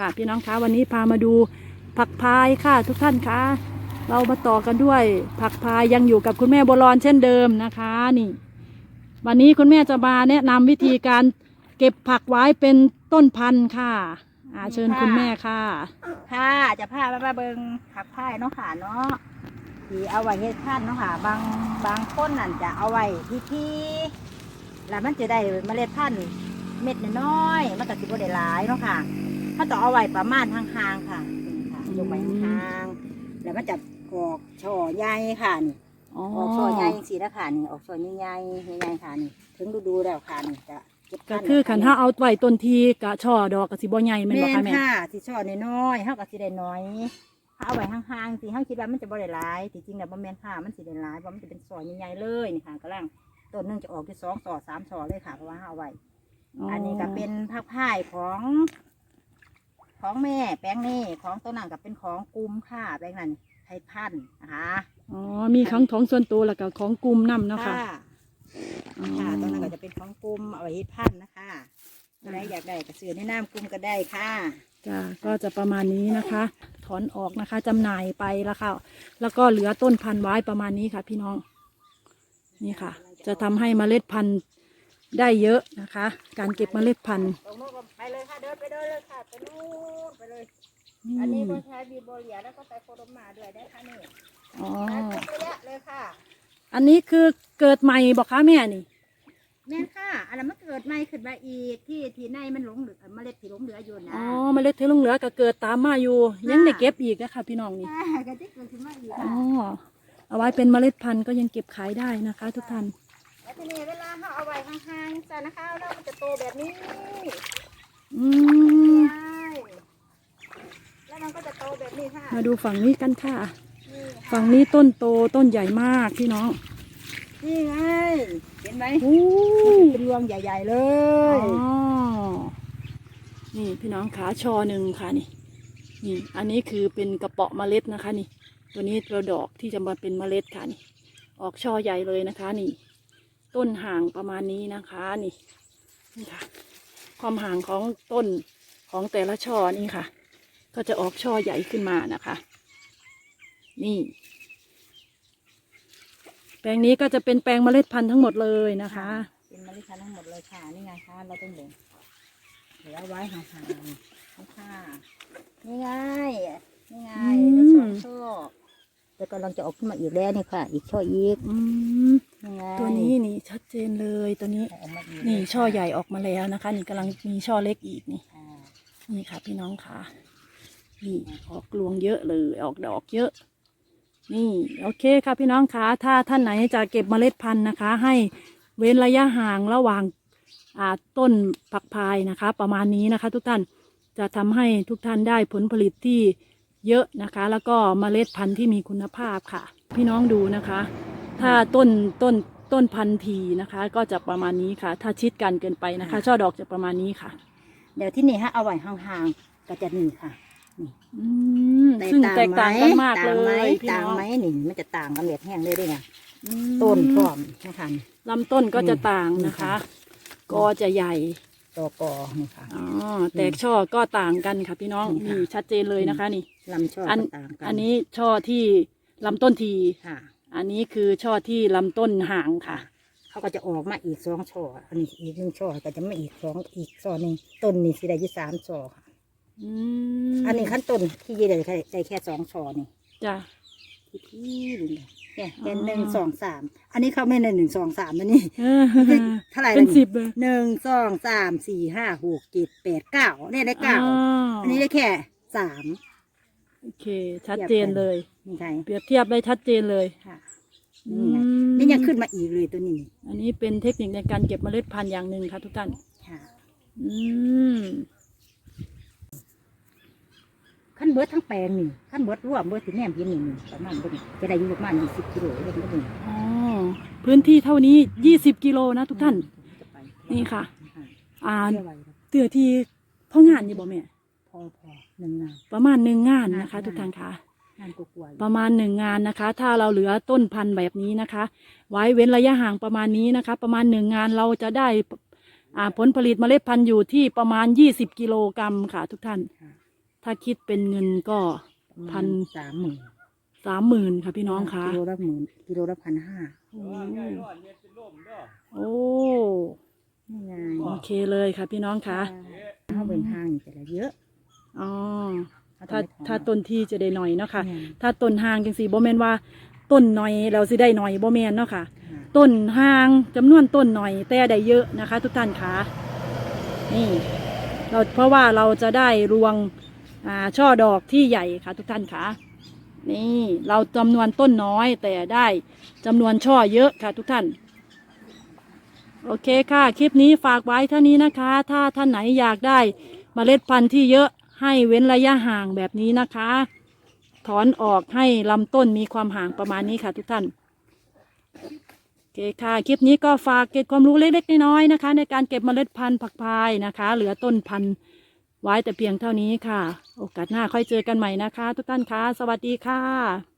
ค่ะ พี่น้องคะวันนี้พามาดูผักพายค่ะทุกท่านคะเรามาต่อกันด้วยผักพายยังอยู่กับคุณแม่บัวรอนเช่นเดิมนะคะนี่ วันนี้คุณแม่จะมาแนะนำวิธีการเก็บผักไว้เป็นต้นพันธุ์ค่ะอาเชิญคุณแม่ค่ะ ค่ะจะพามามาเบิงผักพายเนาะค่ะเนาะที่เอาไว้เฮ็ดท่านเนาะค่ะบางบางคนนั่นจะเอาไว้ที่ที่แล้วมันจะได้เมล็ดพันธุ์เม็ดน้อยๆมันก็สิบ่ได้หลายเนาะค่ะ ถ้าต้องเอาไว้ประมาณห่างๆค่ะนี่ค่ะยกไว้ห่างๆแล้วมันจะออกช่อใหญ่ค่ะนี่อ๋อออกช่อใหญ่จังซี่นะค่ะนี่ออกช่อใหญ่ๆใหญ่ๆค่ะนี่ถึงฤดูแล้วค่ะนี่จะเก็บก็พันธุ์คือขันถ้าเอาไว้ต้นทีกะช่อดอกกะสิบ่ใหญ่แม่นบ่แม่คะนแม่ค่ะที่ช่อน้อยๆเฮาก็สิได้น้อยถ้าเอาไว้ห่างๆสิเฮาคิดว่ามันจะบ่ได้หลายที่จริงแล้วบ่แม่นค่ะมันสิได้หลายเพราะมันจะเป็นซอยใหญ่ๆเลยนี่ค่ะกำลังต้นหนึงจะออกที่สองต่อสามช่อเลยค่ะเพราะว่าเฮาเอาไว้อันนี้ก็เป็นผักพายของ ของแม่แป้งนี่ของต้นนั้นก็เป็นของกลุ่มค่ะแป้งนั้นไทยพันธุ์นะคะอ๋อมีของของส่วนตัวแล้วก็ของกลุ่มนำเนาะค่ะอ๋อค่ะต้นนั้นก็จะเป็นของกลุ่มเอาไว้เฮ็ดพันธุ์นะคะใครอยากได้ก็ซื้อในน้ำกลุ่มก็ได้ค่ะจ้ะก็จะประมาณนี้นะคะ ถอนออกนะคะจำหน่ายไปแล้วค่ะ แล้วก็เหลือต้นพันธุ์ไว้ประมาณนี้ค่ะ พี่น้อง นี่ค่ะ จะทำให้เมล็ดพันธุ์ ได้เยอะนะคะ การเก็บเมล็ดพันธุ์ตรงนู้นก็ไปเลยค่ะเดินไปเดินเลยค่ะไปนู่นไปเลย อือันนี้ก็มใช้บีโบเลียแล้วก็ใส่โคโดมาด้วยได้ค่ะนี่อ๋อ ใช้ทุกระยะเลยค่ะ อันนี้คือเกิดใหม่บอกคะแม่นี่ แม่นค่ะอันนั้นมันเกิดใหม่ขึ้นมาอีกที่ที่ในมันหลงเหลือเมล็ดที่หลงเหลืออยู่นะ อ๋อเมล็ดที่ลงเหลือก็เกิดตามมาอยู่ ยังได้เก็บอีกนะคะพี่น้องนี่อ่าก็จะเกิดขึ้นมาอีกอ๋อ ค่ะ เอาไว้เป็นเมล็ดพันธุ์ก็ยังเก็บขายได้นะคะ ทุกท่านแล้ว ทีนี้เวลาเขาเอาไว้ห่างๆใส่นะคะแล้วมันจะโตแบบนี้อืมใช่แล้วมันก็จะโตแบบนี้ค่ะมาดูฝั่งนี้กันค่ะ นี่ค่ะฝั่งนี้ต้นโตต้นใหญ่มากพี่น้องนี่ไงเห็นไหมโอ้เป็นรวงใหญ่ ๆเลอ๋ยอนี่พี่น้องขาชอหนึ่งค่ะนี่ นี่ อันนี้คือเป็นกระเปาะเมล็ดนะคะ นี่ ตัวนี้ตัวดอกที่จะมาเป็นเมล็ดค่ะนี่ ออกช่อใหญ่เลยนะคะ นี่ ต้นห่างประมาณนี้นะคะนี่นี่ค่ะ ความห่างของต้นของแต่ละช่อนี่ค่ะ ก็จะออกช่อใหญ่ขึ้นมานะคะ นี่ แปลงนี้ก็จะเป็นแปลงเมล็ดพันธุ์ทั้งหมดเลยนะคะ เป็นเมล็ดพันธุ์ทั้งหมดเลยค่ะนี่ไงคะเราต้องเบ่งเดี๋ยวเอาไว้ห่างๆนี่ค่ะนี่ไงนี่ไงอืมแล้วช่อช่อแต่กำลังจะออกขึ้นมาอีกแล้วนี่ค่ะ อีกช่ออีก อืมนี่ไง ตัวนี้นี่ชัดเจนเลยตัวนี้ออกมาอีกนี่ช่อใหญ่ออกมาแล้วนะคะ นี่กำลังมีช่อเล็กอีกนี่อ่านี่ค่ะ พี่น้องค่ะ นี่ออกรวงเยอะเลยออกดอกเยอะ นี่โอเคค่ะพี่น้องคะถ้าท่านไหนจะเก็บเมล็ดพันธุ์นะคะ ให้เว้นระยะห่างระหว่างอ่าต้นผักพายนะคะ ประมาณนี้นะคะ ทุกท่านจะทำให้ทุกท่านได้ผลผลิตที่เยอะนะคะ แล้วก็เมล็ดพันธุ์ที่มีคุณภาพค่ะ พี่น้องดูนะคะ ถ้าต้นต้นต้นพันธุ์ทีนะคะ ก็จะประมาณนี้ค่ะ ถ้าชิดกันเกินไปนะคะ ช่อดอกจะประมาณนี้ค่ะ เดี๋ยวที่นี่ฮะเอาไว้ห่างๆก็จะนี่ค่ะอืมซึ่งแตกต่างกันมากเลต่างไหมยพี่ต่างน้องไหมนี่มันจะต่างกันแบบแห้งเลยด้วยไงอืมต้นพร้อมนะคะลำต้นก็จะอืมต่างนะคะก็จะใหญ่ตอกอนี่ค่ะอ๋อแตกช่อก็ต่างกันค่ะพี่น้องนี่ค่ะนี่ชัดเจนเลยนะคะ นี่ลำช่ออันก็ต่างกันอันนี้ช่อที่ลำต้นทีค่ะ อันนี้คือช่อที่ลำต้นห่างค่ะ เขาก็จะออกมาอีกสองช่อ อันนี้อีกหนึ่งช่อก็จะมาอีกสองอีกช่อหนึ่งต้นนี่สิได้อยู่สามช่อค่ะอืมอันนี้ขั้นต้นที่ยี่ได้แค่ได้แค่สองช่อนี่จ้ะที่ที่นี่เนี่ยเป็นอ๋อหนึ่งสองสามอันนี้เขาไม่ในหนึ่งสองสามนะนี่เออเท่าไหร่เป็นล่ะสิบเลยหนึ่งสองสามสี่ห้าหกเจ็ดแปดเก้าเนี่ยได้เก้าอ๋ออันนี้ได้แค่สามโอเค ชัดเจนเลยนี่ไงเปรียบเทียบได้ชัดเจนเลยค่ะอื นี่ไงมนี่ยังขึ้นมาอีกเลยตัวนี้อันนี้เป็นเทคนิคในการเก็บเมล็ดพันธุ์อย่างหนึ่งค่ะทุกท่านค่ะอืมขั้นเบิดทั้งแปลงนี่ขั้นเบิดรวมเบิดถึงแนมพินนี่ประมาณเบิดนี่จะได้อยู่ประมาณยี่สิบกิโลเลยเบิดนี่อ๋อพื้นที่เท่านี้ยี่สิบกิโลนะทุกท่านจะไปนี่ค่ะ อ่าเที่ยวไว้ครับเตือที่พ่องานอยู่บ่แม่พอพอหนึ่งงานประมาณหนึ่งงานนะคะงานทุกท่านคะ งานกลัวๆอยู่ประมาณหนึ่งงานนะคะ ถ้าเราเหลือต้นพันธุ์แบบนี้นะคะ ไว้เว้นระยะห่างประมาณนี้นะคะ ประมาณหนึ่งงานเราจะได้อ่าผลผลิตเมล็ดพันธุ์อยู่ที่ประมาณยี่สิบกิโลกรัมค่ะ ทุกท่าน ค่ะถ้าคิดเป็นเงินก็พัน สามหมื่นสามหมื่นค่ะพี่น้องคะกิโลละหมื่นกิโลละพันห้าโอ้โอ้นี่ไงโอเคเลยค่ะพี่น้องคะเขาเป็นห้างนี่แต่ละเยอะ อ๋อเข ถ้าจะไม่ถ้าต้นที่จะได้หน่อยเนาะค่ะแม่นถ้าต้นห่างจังสีบ่แม่นว่า ต้นหน่อยเราสิได้หน่อยบ่แม่นเนาะค่ะค่ะต้นห่างจำนวนต้นหน่อยแต่ได้เยอะนะคะ ทุกท่านคะนี่ เราเพราะว่าเราจะได้รวงอ่าช่อดอกที่ใหญ่ค่ะ ทุกท่านคะนี่เราจำนวนต้นน้อยแต่ได้จำนวนช่อเยอะค่ะ ทุกท่านโอเคค่ะ คลิปนี้ฝากไว้เท่านี้นะคะ ถ้าท่านไหนอยากได้เมล็ดพันธุ์ที่เยอะ ให้เว้นระยะห่างแบบนี้นะคะ ถอนออกให้ลำต้นมีความห่างประมาณนี้ค่ะทุกท่านโอเคค่ะ คลิปนี้ก็ฝากเก็บความรู้เล็กๆน้อยๆนะคะ ในการเก็บเมล็ดพันธุ์ผักพายนะคะ เหลือต้นพันธุ์ไว้แต่เพียงเท่านี้ค่ะ โอกาสหน้าค่อยเจอกันใหม่นะคะ ทุกท่านคะสวัสดีค่ะ